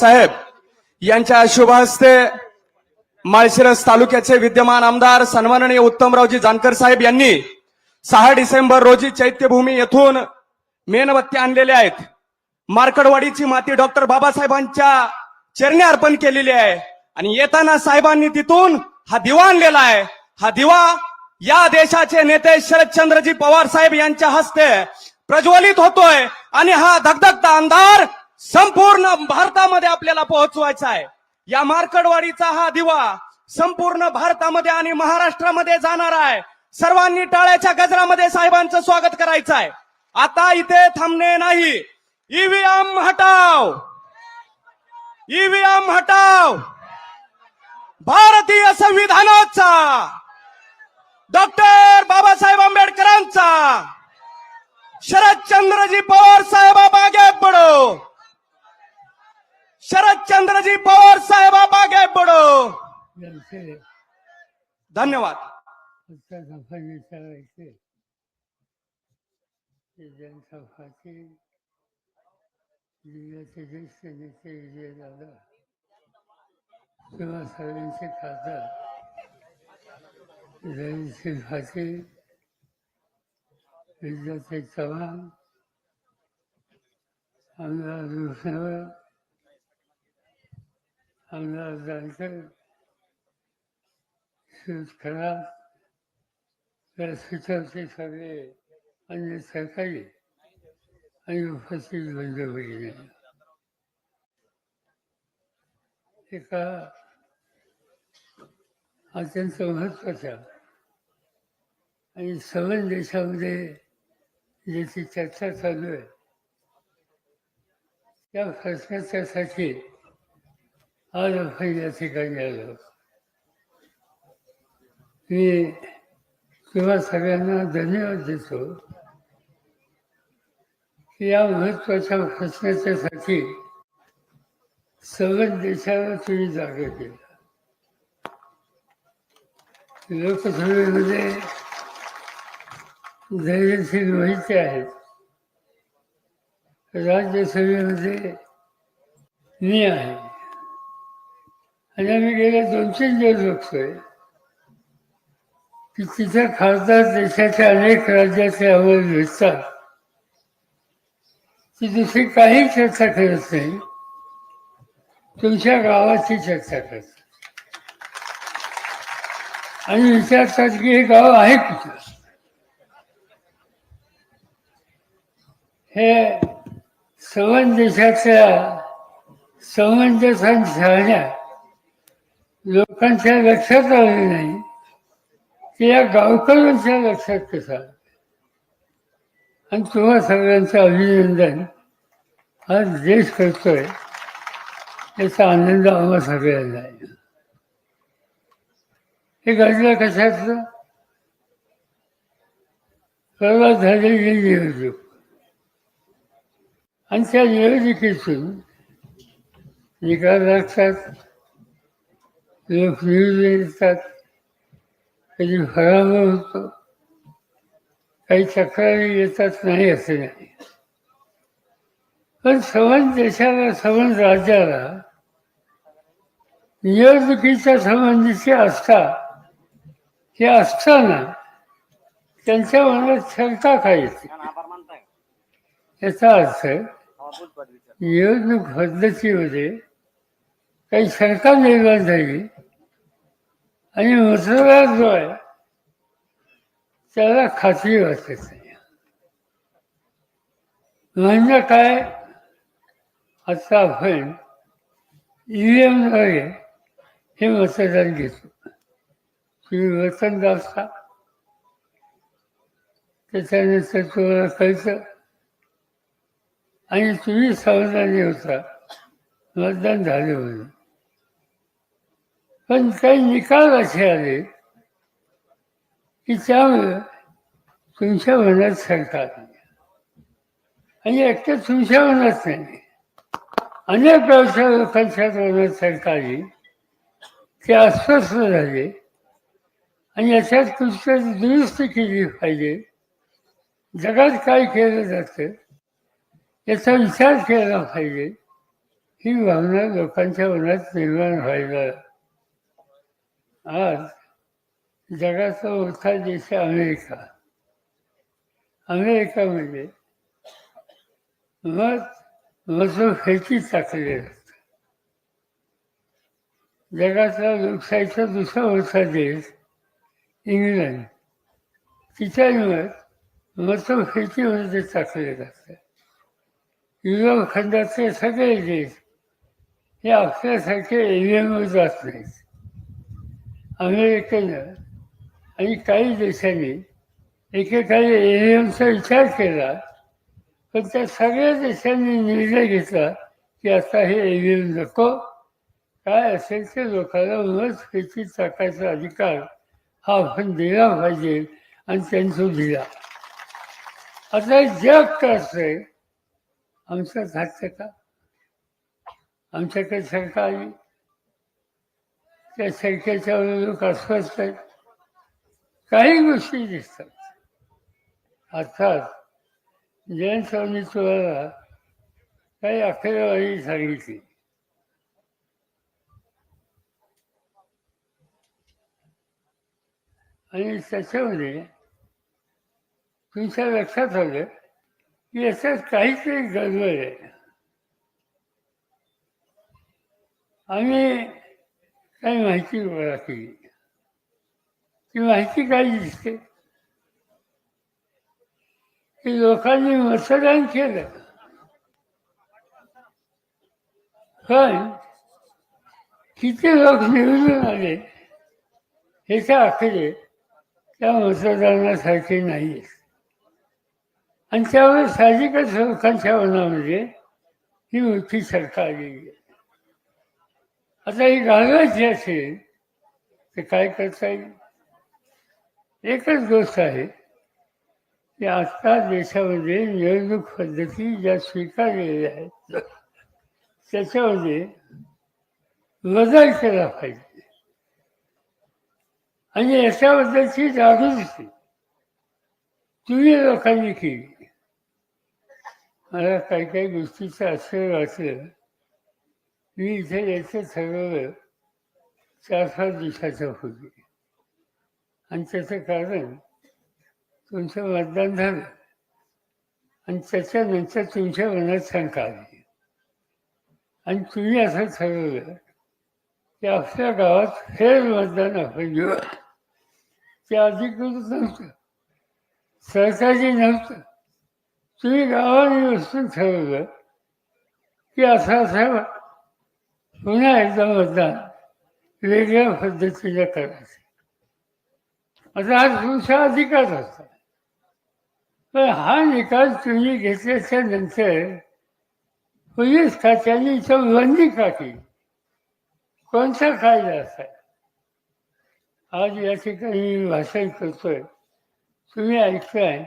साहेब यांच्या शुभ हस्ते माळशिरस तालुक्याचे विद्यमान आमदार सन्माननीय उत्तमरावजी जानकर साहेब यांनी सहा डिसेंबर रोजी चैत्यभूमी येथून मेणबत्ती आणलेल्या आहेत. मार्कडवाडीची माती डॉक्टर बाबासाहेबांच्या चरणी अर्पण केलेली आहे. आणि येताना साहेबांनी तिथून हा दिवा आणलेला आहे. हा दिवा या देशाचे नेते शरदचंद्रजी पवार साहेब यांच्या हस्ते प्रज्वलित होतोय. आणि हा धगधगता अंधार संपूर्ण भारतामध्ये आपल्याला पोहोचवायचा आहे. या मार्कडवाडीचा हा दिवा संपूर्ण भारतामध्ये आणि महाराष्ट्रामध्ये जाणार आहे. सर्वांनी टाळ्याच्या गजरामध्ये साहेबांचं स्वागत करायचं आहे. आता इथे थांबणे नाही. ईव्हीएम हटाव. ईव्हीएम हटाव. भारतीय संविधानाचा. डॉक्टर बाबासाहेब आंबेडकरांचा. शरदचंद्रजी पवार साहेबा मागे पडो. चंद्रजी पवार साहेबा आप पडो धन्यवाद. उत्तर सफा जिल्ह्याचे ज्येष्ठ नेते विजयदादा सर्वांचे खासदार रणजित भाचे विद्यार्थी चव्हाण आमदार रुसनवर आमदार जानकर सूत तर सुचवते सगळे अन्य सरकारी आणि उपस्थित बंद होईल एका अत्यंत महत्त्वाच्या आणि सबन देशामध्ये ज्याची चर्चा चालू आहे त्या प्रश्नाच्यासाठी आज आपण या ठिकाणी आलो मी किंवा सगळ्यांना धन्यवाद देतो की या महत्त्वाच्या प्रश्नाच्यासाठी सगळ्या देशाला तुम्ही जागा केला. लोकसभेमध्ये धैर्यशील माहिती आहेत. राज्यसभेमध्ये मी आहे. आणि आम्ही गेल्या दोन तीन दिवस बघतोय की तिथे खासदार देशाच्या अनेक राज्याचे अहवाल भेटतात ती दुसरी काही चर्चा करत नाही. तुमच्या गावाची चर्चा करतात. आणि विचारतात की हे गाव आहे कुठं? हे सवन देशाच्या समंजसन झाल्या. लोकांच्या लक्षात आले नाही. की या गावकऱ्यांच्या लक्षात कसा? आणि तुम्हा सगळ्यांचं अभिनंदन. आज देश करतोय. याचा आनंद आम्हा सगळ्यांना आहे. हे घडलं कशाचं सर्वात झालेली नियोजक. आणि त्या नियोजिकेतून निकाल लागतात लोक फ्रीज येतात कधी फरावर होतो काही तक्रारी येतात नाही असं नाही. पण समज देशाला समज राज्याला निवडणुकीच्या संबंधीची आस्था ही असताना त्यांच्या मनात शंका काय येते? याचा अर्थ निवडणूक पद्धतीमध्ये काही शंका निर्माण झाली. आणि मतदार जो आहे त्याला खात्री वाटत नाही म्हणजे काय? आता आपण ईव्हीएमद्वारे हे मतदान घेतो. तुम्ही मतदान दाबता त्याच्यानंतर तुम्हाला कळतं. आणि तुम्ही समाधानी होता. मतदान झाले म्हणून. पण काही निकाल असे आले की त्यामुळं तुमच्या मनात सरकार आणि एकटं तुमच्या मनात नाही. अनेक व्यवसाय लोकांच्या मनात सरकारी ते अस्वस्थ झाले. आणि याच्यात कुठतरी दुरुस्ती केली पाहिजे. जगात काय केलं जातं याचा विचार केला पाहिजे. ही भावना लोकांच्या मनात निर्माण व्हायला आज जगाचा मोठा देश आहे अमेरिका. अमेरिकामध्ये मत मतभेदी टाकले जातात जगातला लोकशाहीचा दुसरा मोठा देश इंग्लंड. तिच्यावर फेकीमध्ये टाकले जातात युरोप खंडातले सगळे देश हे आपल्यासारखे एरियनवर जात नाहीत. अमेरिकेनं आणि काही देशांनी एकेकाळी एलियनचा विचार केला पण त्या सगळ्या देशांनी निर्णय घेतला की आता हे एलियन नको. काय असेल ते लोकांना मत फेकी टाकायचा अधिकार हा आपण दिला पाहिजे आणि त्यांचा दिला. आता जग कसं आमचं घातलं का? आमच्याकडे सरकार आली त्या सरकारच्या लोक अस्वस्थ आहेत. काही गोष्टी दिसतात. अर्थात जयंत स्वामी तुम्हाला काही आकडेवारी सांगितली. आणि त्याच्यामध्ये तुमच्या लक्षात आलं की याच्यात काहीतरी गडबड आहे. आम्ही काही माहिती गोळा केली ती माहिती काय दिसते? की लोकांनी मतदान केलं. पण किती लोक निवडून आले ह्याच्या त्या आकडे त्या मतदानासारखे नाही आहेत आणि त्यामुळे साहजिकच लोकांच्या मनामध्ये ही मोठी सरकार आलेली आहे. आता ही घालवायची असेल तर काय करता येईल? एकच गोष्ट आहे की आता देशामध्ये निवडणूक पद्धती ज्या स्वीकारलेल्या आहेत त्याच्यामध्ये बदल केला पाहिजे. आणि याच्याबद्दलची जागृती तुम्ही लोकांनी केली. मला काही काही गोष्टीचं असं वाटलं मी इथे यायचं ठरवलं चार पाच दिवसाचं होती आणि त्याचं कारण तुमचं मतदान झालं आणि त्याच्यानंतर तुमच्या मनात शंका आली आणि तुम्ही असं ठरवलं की आपल्या गावात फेर मतदान आपण घेऊ ते अधिकृत नव्हतं सरकारी नव्हतं तुम्ही गावाने बसून ठरवलं की असं असं पुन्हा एकदा मतदान वेगळ्या पद्धतीने करायचं. आता आज तुमचा अधिकार असतो पण हा निकाल तुम्ही घेतल्याच्या नंतर पोलीस खात्याने इथं बंदी का केली? कोणता कायदा असा? आज या ठिकाणी मी भाषण करतोय. तुम्ही ऐकताय.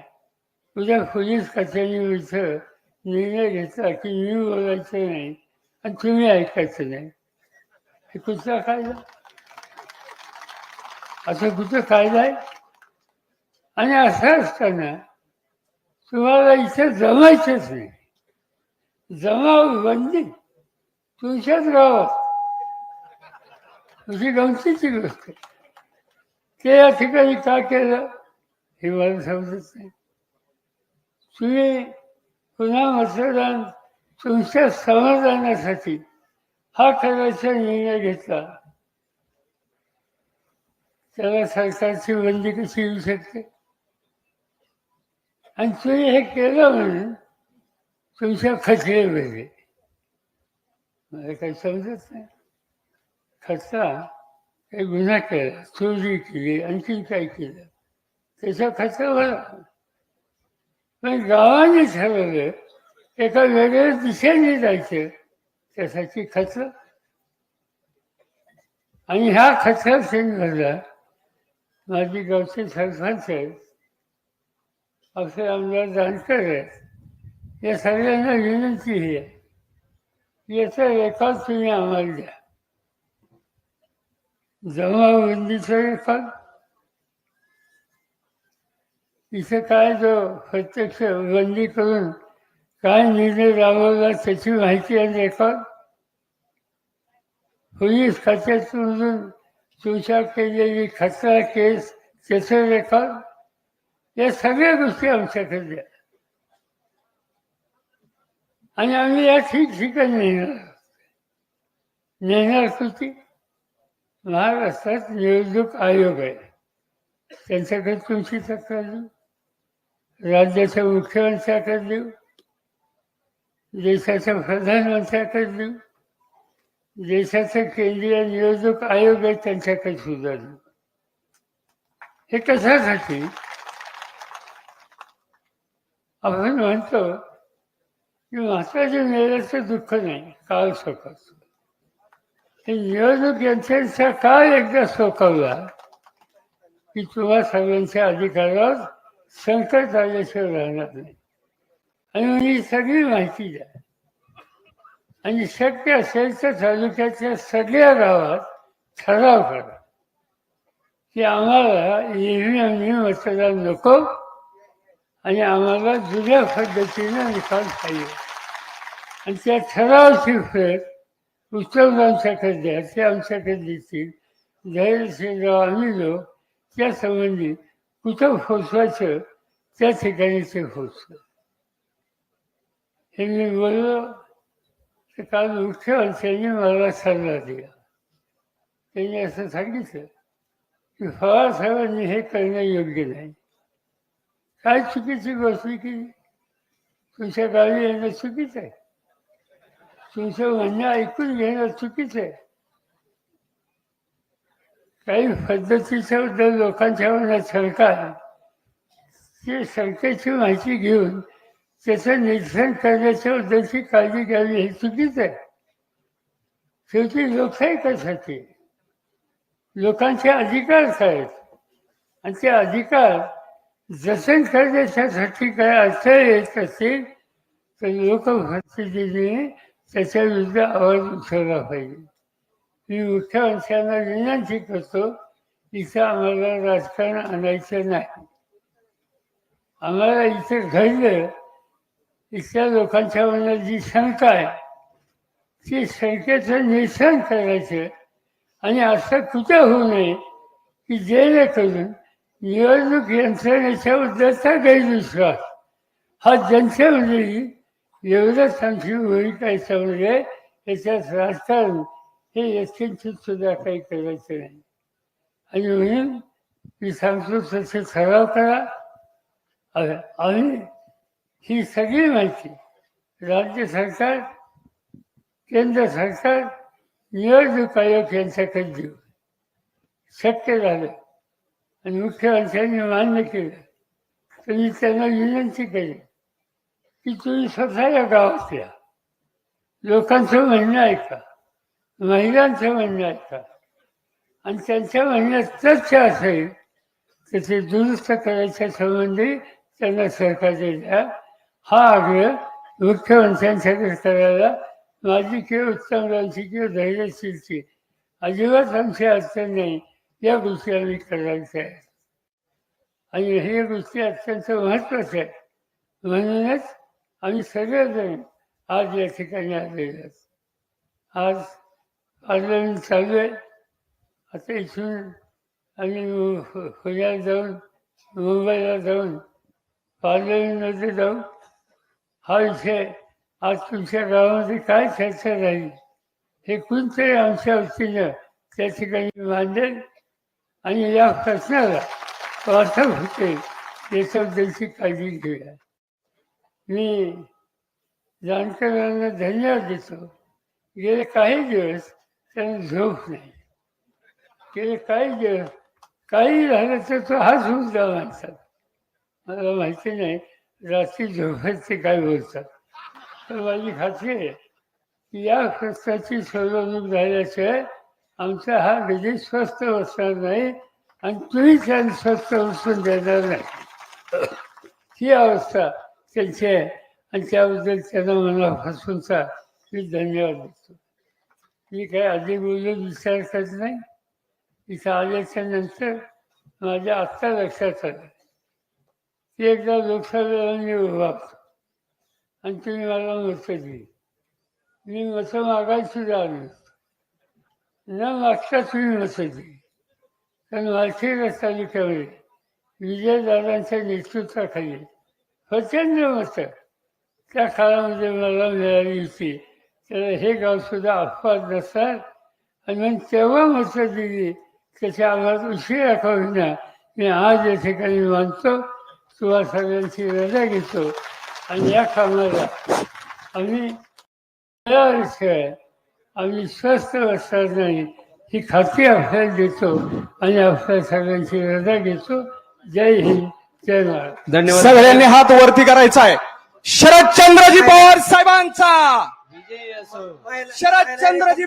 उद्या पोलीस खात्याने इथं निर्णय घेतला की मी बोलायचं नाही. आणि तुम्ही ऐकायचं नाही. हे कुठला कायदा. असं कुठं कायदा आहे. आणि असं असताना तुम्हाला इथे जमायचंच नाही. जमाव बंदी तुमच्याच गावात. तुझी गमतीची गोष्ट. ते या ठिकाणी का केलं हे मला समजत नाही. तुम्ही पुन्हा मतदान तुमच्या समाधानासाठी हा करायचा निर्णय घेतला. त्याला सरकारची बंदी कशी येऊ शकते? आणि तुम्ही हे केलं म्हणून तुमच्या खचले वेगळे. मला काही समजत नाही. खचला काही गुन्हा केला चोरी केली आणखी काय केलं? त्याचा खचला भरा. पण गावाने ठरवलं एका वेगळ्या दिशेने जायचं त्यासाठी खचलं आणि ह्या खचरा सेंटरला माझी गावचे सरपंच आहेत. असे आमदार जानकर आहेत. या सगळ्यांना विनंती ही आहे. याचा रेकॉर्ड तुम्ही आम्हाला द्या. जमाबंदीचा रेकॉर्ड इथे काय जो प्रत्यक्ष बंदी करून काय निर्णय राबवला त्याची माहिती आणि रेकॉर्ड पोलीस खात्यातून तुमच्या केलेली खतरा केस त्याचं रेकॉर्ड या सगळ्या गोष्टी आमच्याकडे द्या. आणि आम्ही या ठिकठिकाणी नेणार नेणार कृती महाराष्ट्रात निवडणूक आयोग आहे. त्यांच्याकडे तुमची तक्रार देऊ. राज्याच्या मुख्यमंत्र्याकडे देऊ. देशाच्या प्रधानमंत्र्याकडे देऊ देशाचा केंद्रीय निवडणूक आयोग आहे त्यांच्याकडे सुद्धा. हे कशासाठी? आपण म्हणतो की महात्माच्या नेल्याचं दुःख नाही काल सोकावतो हे निवडणूक यंत्रणेचा काळ एकदा सोकावला की तुम्हा सगळ्यांच्या अधिकारावर संकट आल्याशिवाय राहणार नाही. आणि म्हणजे ही सगळी माहिती द्या. आणि शक्य असेल तर तालुक्याच्या सगळ्या गावात ठराव करा. की आम्हाला ईव्हीएमनी मतदान नको आणि आम्हाला जुन्या पद्धतीनं निकाल पाहिजे. आणि त्या ठरावची फेर उत्तम आमच्याकडे द्या. ते आमच्याकडे देतील. धैर्यशीलराव आम्ही लोक त्या संबंधी कुठं पोचवायचं त्या ठिकाणी ते पोचलं हे मी बोललो तर काल मुख्यमंत्र्यांनी मला सल्ला दिला. त्यांनी असं सांगितलं की फळा साहेबांनी हे करणं योग्य नाही. काय चुकीची गोष्ट केली तुमच्या गावी येणं चुकीचं आहे. तुमचं म्हणणं ऐकून घेणं चुकीचं आहे. काही पद्धतीच्या लोकांच्या मनात शंका ते ती शंकेची माहिती घेऊन त्याचं निरसन करण्याच्या उद्देशी काळजी घ्यावी हे चुकीचं आहे. शेवटी लोकशाही कशासाठी लोकांचे अधिकार आहेत. आणि ते अधिकार जतन करण्याच्यासाठी काय अडचण येत असतील तर लोकप्रतिनिधीने त्याच्या विरुद्ध आवाज उठवला पाहिजे. मी मुख्यमंत्र्यांना विनंती करतो इथं आम्हाला राजकारण आणायचं नाही. आम्हाला इथं घडलं इथल्या लोकांच्या मनात जी शंका आहे ती शंकेचं निरसन करायचं. आणि असं कुठं होऊ नये की जेणेकरून निवडणूक यंत्रणेच्या यंत्रणेच्याबद्दलचा गैरविश्वास हा जनतेमध्येही एवढंच आमची भूमिका याच्यामध्ये याच्यात राजकारण हे यथकिंचित सुद्धा काही करायचं नाही. आणि म्हणून मी सांगतो तसे ठराव करा. आ- आणि ही सगळी माहिती राज्य सरकार केंद्र सरकार निवडणूक आयोग यांच्याकडे देऊ शक्य झालं. आणि मुख्यमंत्र्यांनी मान्य केलं. तर मी त्यांना विनंती केली की तुम्ही स्वतः या गावात या लोकांचं म्हणणं ऐका महिलांचं म्हणणं ऐका. आणि त्यांच्या म्हणण्यात तथ्य असेल तर ते दुरुस्त करायच्या संबंधी त्यांना सहकार्य द्या. हा आग्रह मुख्यमंत्र्यांच्याकडे करायला माझी किंवा उत्तमरावची किंवा धैर्यशीलची अजिबात आमची अडचण नाही या गोष्टी आम्ही करायच्या आहेत आणि हे गोष्टी अत्यंत महत्त्वाच्या आहेत म्हणूनच आम्ही सगळेजण आज या ठिकाणी आलेले आहोत आज पार्लमेंट चालू आहे आता इथून आम्ही मु- पुण्यात जाऊन मुंबईला जाऊन पार्लमेंटमध्ये जाऊन हा विषय आज तुमच्या गावामध्ये काय चर्चा राहील? हे कोणतरी आमच्या वतीनं त्या ठिकाणी मांडेल आणि या प्रश्नाला वाटप होते याच्याबद्दलची काळजी घेऊया मी जाणकारांना धन्यवाद देतो. गेले काही दिवस त्यांना झोप नाही. गेले काही दिवस काही झालं तर तो हाच मुद्दा माणसात मला माहिती नाही रात्री झोपायचे काय बोलतात? तर माझी खात्री आहे की या खर्चाची सोडवणूक झाल्याशिवाय आमचा हा निधी स्वस्त बसणार नाही आणि तुम्ही त्यांना स्वस्त बसून देणार नाही. ही अवस्था त्यांची आहे आणि त्याबद्दल त्यांना मनापासूनचा मी धन्यवाद देतो. मी काय आधी बोलून विचार करत नाही. इथं आल्याच्यानंतर माझ्या आत्ता लक्षात आलं. की एकदा लोकसभेला मी आणि तुम्ही मला मतं दिली मी मतं मागायला सुद्धा आलो न मागता तुम्ही मतं दिली कारण माळशिरस तालुक्यामध्ये विजयदादांच्या नेतृत्वाखाली. प्रचंड मतं त्या काळामध्ये मला मिळाली होती. तर हे गावसुद्धा अपवाद नसतात आणि मग तेव्हा मतं दिली त्याच्या आम्हाला उशीर का मी आज या ठिकाणी मानतो. तुम्हा सगळ्यांची रजा घेतो. आणि या कामाला आम्ही तयारीशिवाय आम्ही स्वस्त बसणार नाही ही खात्री आपल्याला देतो आणि आपल्या सगळ्यांची रजा घेतो. जय हिंद जय महाराज धन्यवाद. सगळ्यांनी हात वरती करायचा आहे. शरदचंद्रजी पवार साहेबांचा. विजय असो. शरदचंद्रजी